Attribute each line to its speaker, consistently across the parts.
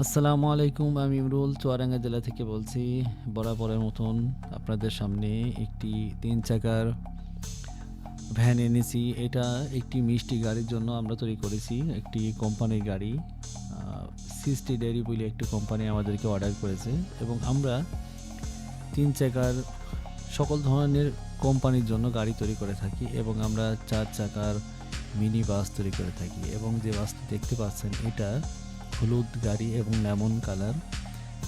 Speaker 1: আসসালামু আলাইকুম, আমি ইমরুল চুয়াডাঙ্গা জেলা থেকে বলছি, বরাবরের মতন আপনাদের সামনে একটি তিন চাকার ভ্যান এনেছি। এটা একটি মিষ্টি গাড়ির জন্য আমরা তৈরি করেছি, একটি কোম্পানির গাড়ি সিস্টি ডেয়ারি বলে একটি কোম্পানি আমাদেরকে অর্ডার করেছে এবং আমরা তিন চাকার সকল ধরনের কোম্পানির জন্য গাড়ি তৈরি করে থাকি এবং আমরা চার চাকার মিনি বাস তৈরি করে থাকি এবং যে বাসটি দেখতে পাচ্ছেন, এটা হলুদ গাড়ি এবং লেমন কালার।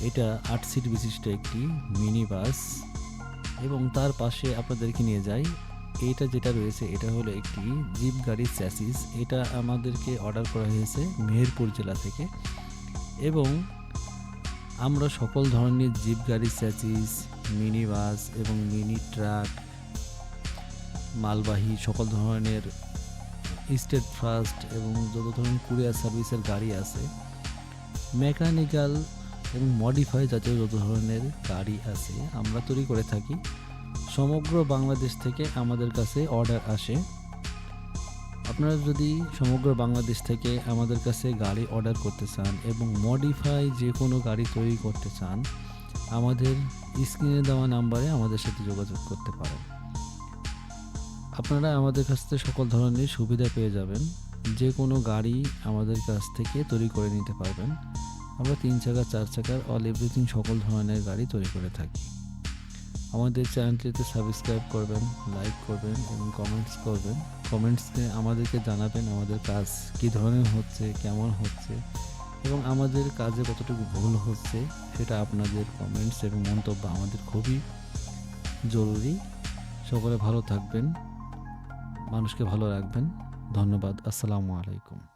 Speaker 1: এটা আট সিট বিশিষ্ট একটি মিনি বাস এবং তার পাশে আপনাদেরকে নিয়ে যাই। এইটা যেটা রয়েছে, এটা হলো একটি জিপ গাড়ির চ্যাসিস এটা আমাদেরকে অর্ডার করা হয়েছে মেহেরপুর জেলা থেকে। এবং আমরা সকল ধরনের জিপ গাড়ির চ্যাসিস মিনি বাস এবং মিনি ট্রাক, মালবাহী সকল ধরনের স্টেট ফার্স্ট এবং যত ধরনের কুরিয়ার সার্ভিসের গাড়ি আছে মেকানিক্যাল এবং মডিফাই জাতীয় যত ধরনের গাড়ি আছে, আমরা তৈরি করে থাকি। সমগ্র বাংলাদেশ থেকে আমাদের কাছে অর্ডার আসে। আপনারা যদি সমগ্র বাংলাদেশ থেকে আমাদের কাছে গাড়ি অর্ডার করতে চান এবং মডিফাই যে কোনো গাড়ি তৈরি করতে চান, আমাদের স্ক্রিনে দেওয়া নাম্বারে আমাদের সাথে যোগাযোগ করতে পারেন। আপনারা আমাদের কাছ থেকে সকল ধরনের সুবিধা পেয়ে যাবেন। যে কোনো গাড়ি আমাদের কাছ থেকে তৈরি করে নিতে পারবেন। আমরা তিন চাকা, চার চাকার অল এভরিথিং সকল ধরনের গাড়ি তৈরি করে থাকি। আমাদের চ্যানেলটিতে সাবস্ক্রাইব করবেন লাইক করবেন এবং কমেন্টস করবেন। কমেন্টসে আমাদেরকে জানাবেন আমাদের কাজ কী ধরনের হচ্ছে, কেমন হচ্ছে এবং আমাদের কাজে কতটুকু ভুল হচ্ছে, সেটা আপনাদের কমেন্টস এবং মন্তব্য আমাদের খুবই জরুরি। সকলে ভালো থাকবেন, মানুষকে ভালো রাখবেন। ধন্যবাদ, আসসালামু আলাইকুম।